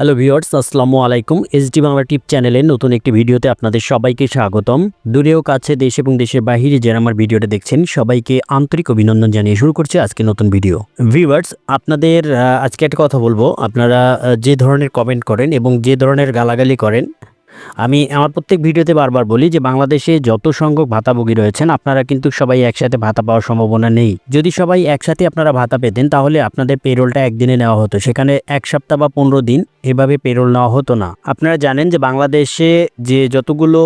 Hello viewers আসসালামু আলাইকুম। SD Bangla টিপ চ্যানেলে নতুন একটি ভিডিওতে আপনাদের সবাইকে স্বাগতম। দূরেও কাছে দেশ এবং দেশের বাহিরে যারা আমার ভিডিওটা দেখছেন, সবাইকে আন্তরিক অভিনন্দন জানিয়ে শুরু করছে আজকে নতুন ভিডিও। ভিউয়ার্স আপনাদের আজকে একটা কথা বলব। আপনারা যে ধরনের কমেন্ট করেন এবং যে ধরনের গালাগালি করেন আমি আমার প্রত্যেক ভিডিওতে বারবার বলি যে বাংলাদেশে যত সংখ্যক ভাতাভোগী রয়েছেন, আপনারা কিন্তু সবাই একসাথে ভাতা পাওয়ার সম্ভাবনা নেই। যদি সবাই একসাথে আপনারা ভাতা পেতেন, তাহলে আপনাদের পেরোলটা একদিনে নেওয়া হতো। সেখানে এক সপ্তাহ বা পনেরো দিন এভাবে পেরোল নেওয়া হতো না। আপনারা জানেন যে বাংলাদেশে যে যতগুলো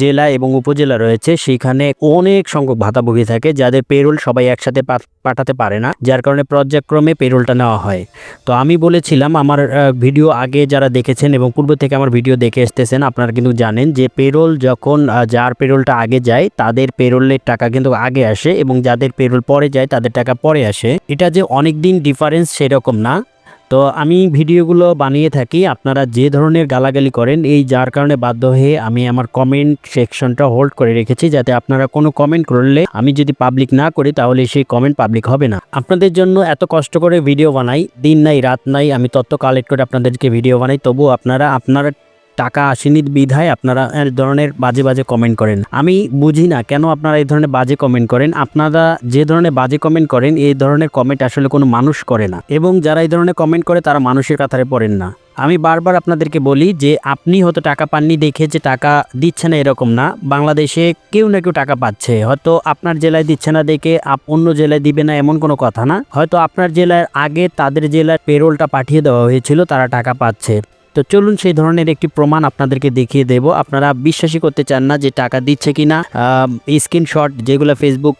জেলা এবং উপজেলা রয়েছে, সেখানে অনেক সংখ্যক ভাতাভোগী থাকে, যাদের পেরোল সবাই একসাথে পাঠাতে পারে না, যার কারণে পর্যায়ক্রমে পেরোলটা নেওয়া হয়। তো আমি বলেছিলাম, আমার ভিডিও আগে যারা দেখেছেন এবং পূর্ব থেকে আমার ভিডিও দেখে এসতেছেন আপনারা কিন্তু জানেন যে পেরোল যখন যার পেরোলটা আগে যায়, তাদের পেরোলের টাকা কিন্তু আগে আসে এবং যাদের পেরোল পরে যায়, তাদের টাকা পরে আসে। এটা যে অনেক দিন ডিফারেন্স সেরকম না। তো আমি ভিডিওগুলো বানিয়ে থাকি, আপনারা যে ধরনের গালাগালি করেন, এই যার কারণে বাধ্য হয়ে আমি আমার কমেন্ট সেকশনটা হোল্ড করে রেখেছি, যাতে আপনারা কোনো কমেন্ট করলে আমি যদি পাবলিক না করি, তাহলে সেই কমেন্ট পাবলিক হবে না। আপনাদের জন্য এত কষ্ট করে ভিডিও বানাই, দিন নাই, রাত নাই, আমি তথ্য কালেক্ট করে আপনাদেরকে ভিডিও বানাই, তবুও আপনারা আপনারা টাকা আসেনি বিধায় আপনারা এই ধরনের বাজে বাজে কমেন্ট করেন। আমি বুঝি না কেন আপনারা এই ধরনের বাজে কমেন্ট করেন। আপনারা যে ধরনের বাজে কমেন্ট করেন, এই ধরনের কমেন্ট আসলে কোনো মানুষ করে না। এবং যারা এই ধরনের কমেন্ট করে, তারা মানুষের কাতারে পড়েন না। আমি বারবার আপনাদেরকে বলি যে, আপনি হয়তো টাকা পাননি দেখে যে টাকা দিচ্ছে না এরকম না। বাংলাদেশে কেউ না কেউ টাকা পাচ্ছে। হয়তো আপনার জেলায় দিচ্ছে না দেখে অন্য জেলায় দিবে না এমন কোনো কথা না। হয়তো আপনার জেলার আগে তাদের জেলার পেরোলটা পাঠিয়ে দেওয়া হয়েছিল, তারা টাকা পাচ্ছে। তো চলুন সেই ধরনের একটি প্রমাণ আপনাদেরকে দেখিয়ে দেব। আপনারা বিশ্বাসই করতে চান না যে টাকা দিচ্ছে কি কিনা স্ক্রিনশট যেগুলো ফেসবুক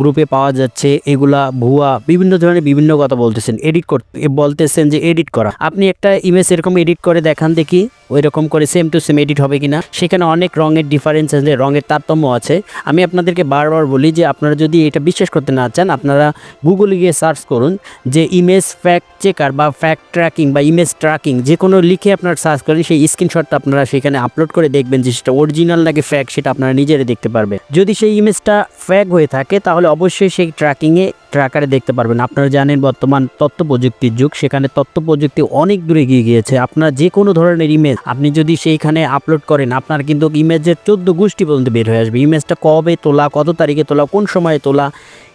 গ্রুপে পাওয়া যাচ্ছে, এগুলা ভুয়া, বিভিন্ন ধরনের বিভিন্ন কথা বলতেছেন এডিট করতে বলতেছেন যে এডিট করা। আপনি একটা ইমেজ এরকম এডিট করে দেখান দেখি ওই রকম করে সেম টু সেম এডিট হবে কিনা। সেখানে অনেক রঙের ডিফারেন্স আছে, রঙের তারতম্য আছে। আমি আপনাদেরকে বারবার বলি যে আপনারা যদি এটা বিশ্বাস করতে না চান, আপনারা গুগলে গিয়ে সার্চ করুন যে ইমেজ ফ্যাক্ট চেকার বা ফ্যাক্ট ট্র্যাকিং বা ইমেজ ট্র্যাকিং যে কোনো লিখে আপনারা সার্চ করেন সেই স্ক্রিনশটটা আপনারা সেখানে আপলোড করে দেখবেন যে সেটা অরিজিনাল নাকি ফ্যাক সেটা আপনারা নিজেরাই দেখতে পারবেন। যদি সেই ইমেজটা ফ্যাক হয়ে থাকে, তাহলে অবশ্যই সেই ট্র্যাকিংয়ে ট্র্যাকারে দেখতে পারবেন। আপনারা জানেন বর্তমান তথ্য প্রযুক্তির যুগ, সেখানে তথ্য প্রযুক্তি অনেক দূরে এগিয়ে গিয়েছে। আপনার যে কোনো ধরনের ইমেজ আপনি যদি সেইখানে আপলোড করেন, আপনার কিন্তু ইমেজের চোদ্দ গোষ্ঠী পর্যন্ত বের হয়ে আসবে। ইমেজটা কবে তোলা, কত তারিখে তোলা, কোন সময়ে তোলা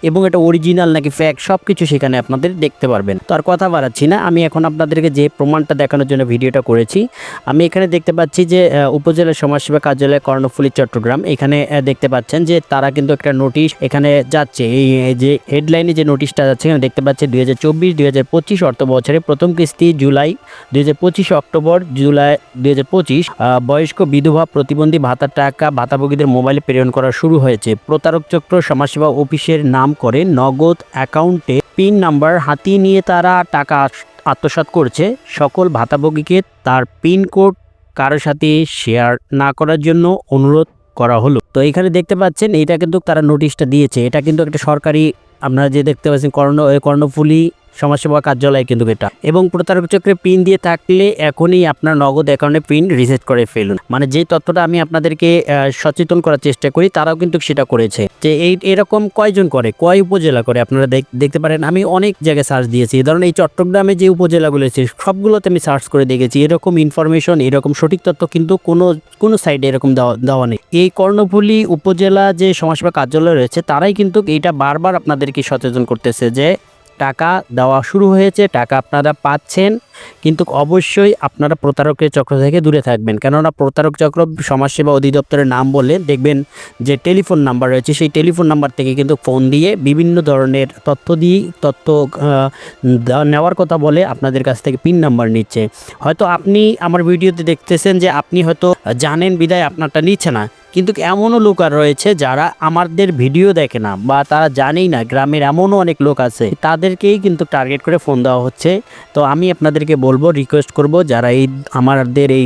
এবং এটা অরিজিনাল নাকি ফ্যাক সব কিছু সেখানে আপনাদের দেখতে পারবেন। তো আর কথা বাড়াচ্ছি না, আমি এখন আপনাদেরকে যে প্রমাণটা দেখানোর জন্য ভিডিওটা করেছি, আমি এখানে দেখতে পাচ্ছি যে উপজেলা সমাজসেবা কার্যালয় কর্ণফুলী, চট্টগ্রাম। এখানে দেখতে পাচ্ছেন যে তারা কিন্তু একটা নোটিশ এখানে যাচ্ছে। এই যে হেডলাইনে যে নোটিশটা যাচ্ছে, এখানে দেখতে পাচ্ছি দুই হাজার চব্বিশ, দুই হাজার পঁচিশ অর্থ বছরে প্রথম কিস্তি জুলাই, দুই হাজার পঁচিশ অক্টোবর, জুলাই দুই হাজার পঁচিশ বয়স্ক বিধবা প্রতিবন্ধী ভাতার টাকা, ভাতাভোগীদের মোবাইলে প্রেরণ করা শুরু হয়েছে। প্রতারক চক্র সমাজসেবা অফিসের নাম করে নগদ অ্যাকাউন্টে পিন নাম্বার হাতিয়ে নিয়ে তারা টাকা আত্মসাৎ করছে। সকল ভাতাভোগীকে তার পিন কোড কারোর সাথে শেয়ার না করার জন্য অনুরোধ করা হলো। তো এখানে দেখতে পাচ্ছেন এটা কিন্তু তারা নোটিশটা দিয়েছে। এটা কিন্তু একটা সরকারি আপনারা যে দেখতে পাচ্ছেন কর্ণ কর্ণফুলী সমাজসেবা কার্যালয় কিন্তু এটা। এবং প্রতারক চক্রে পিন দিয়ে থাকলে এখনই আপনার নগদ অ্যাকাউন্টে পিন রিসেট করে ফেলুন। মানে যে তথ্যটা আমি আপনাদেরকে সচেতন করার চেষ্টা করি, তারাও কিন্তু সেটা করেছে। যে এই, এরকম কয়জন করে, কয় উপজেলা করে আপনারা দেখ- দেখতে পারেন। আমি অনেক জায়গায় সার্চ দিয়েছি। এই ধরনের এই চট্টগ্রামে যে উপজেলাগুলো আছে, সবগুলোতে আমি সার্চ করে দেখেছি। এরকম ইনফরমেশন এরকম সঠিক তথ্য কিন্তু কোনো কোনো সাইডে এরকম দেওয়া দেওয়া নেই। এই কর্ণফুলী উপজেলা যে সমাজসেবা কার্যালয় রয়েছে, তারাই কিন্তু এইটা বারবার আপনাদেরকে সচেতন করতেছে যে টাকা দেওয়া শুরু হয়েছে, টাকা আপনারা পাচ্ছেন, কিন্তু অবশ্যই আপনারা প্রতারকের চক্র থেকে দূরে থাকবেন। কেননা প্রতারক চক্র সমাজসেবা অধিদপ্তরের নাম বলে দেখবেন যে টেলিফোন নাম্বার রয়েছে, সেই টেলিফোন নাম্বার থেকে কিন্তু ফোন দিয়ে বিভিন্ন ধরনের তথ্য দিয়ে, তথ্য নেওয়ার কথা বলে আপনাদের কাছ থেকে পিন নাম্বার নিচ্ছে। হয়তো আপনি আমার ভিডিওতে দেখতেছেন যে আপনি হয়তো জানেন, বিদায় আপনারটা নিচ্ছে না। কিন্তু এমনও লোক আর রয়েছে যারা আমাদের ভিডিও দেখে না বা তারা জানেই না গ্রামের এমনও অনেক লোক আছে। তাদেরকেই কিন্তু টার্গেট করে ফোন দেওয়া হচ্ছে। তো আমি আপনাদেরকে বলব রিকোয়েস্ট করব যারা এই আমাদের এই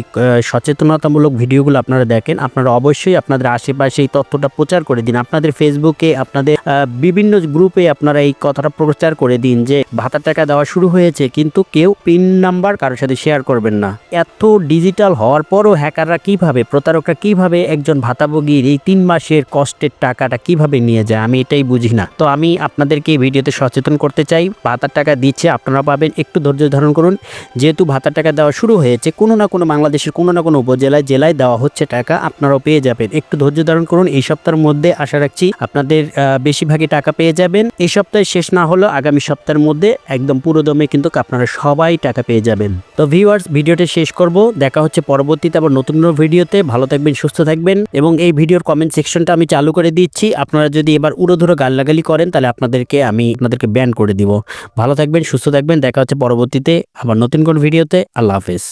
সচেতনতামূলক ভিডিওগুলো আপনারা দেখেন, আপনারা অবশ্যই আপনাদের আশেপাশে এই তথ্যটা প্রচার করে দিন। আপনাদের ফেসবুকে আপনাদের বিভিন্ন গ্রুপে আপনারা এই কথাটা প্রচার করে দিন যে ভাতার টাকা দেওয়া শুরু হয়েছে কিন্তু কেউ পিন নাম্বার কারোর সাথে শেয়ার করবেন না। এত ডিজিটাল হওয়ার পরও হ্যাকাররা কীভাবে, প্রতারকরা কীভাবে একজন ভাতা ভাতাভোগীর এই তিন মাসের কষ্টের টাকাটা কীভাবে নিয়ে যায়, আমি এটাই বুঝি না। তো আমি আপনাদেরকে এই ভিডিওতে সচেতন করতে চাই, ভাতার টাকা দিচ্ছে, আপনারা পাবেন, একটু ধৈর্য ধারণ করুন। যেহেতু ভাতার টাকা দেওয়া শুরু হয়েছে, কোনো না কোনো বাংলাদেশের কোনো না কোনো উপজেলায়, জেলায় দেওয়া হচ্ছে টাকা, আপনারাও পেয়ে যাবেন। একটু ধৈর্য ধারণ করুন, এই সপ্তাহের মধ্যে আশা রাখছি আপনাদের বেশিরভাগই টাকা পেয়ে যাবেন। এই সপ্তাহে শেষ না হলেও আগামী সপ্তাহের মধ্যে একদম পুরো দমে কিন্তু আপনারা সবাই টাকা পেয়ে যাবেন। তো ভিউয়ার্স ভিডিওটা শেষ করব, দেখা হচ্ছে পরবর্তীতে আবার নতুন নতুন ভিডিওতে। ভালো থাকবেন, সুস্থ থাকবেন এবং এই ভিডিওর কমেন্ট সেকশনটা আমি চালু করে দিচ্ছি। আপনারা যদি এবার উড়োধুরো গাল্লাগালি করেন, তাহলে আপনাদেরকে আমি আপনাদেরকে ব্যান করে দিব। ভালো থাকবেন, সুস্থ থাকবেন, দেখা হচ্ছে পরবর্তীতে আবার নতুন কোন ভিডিওতে। আল্লাহ হাফেজ।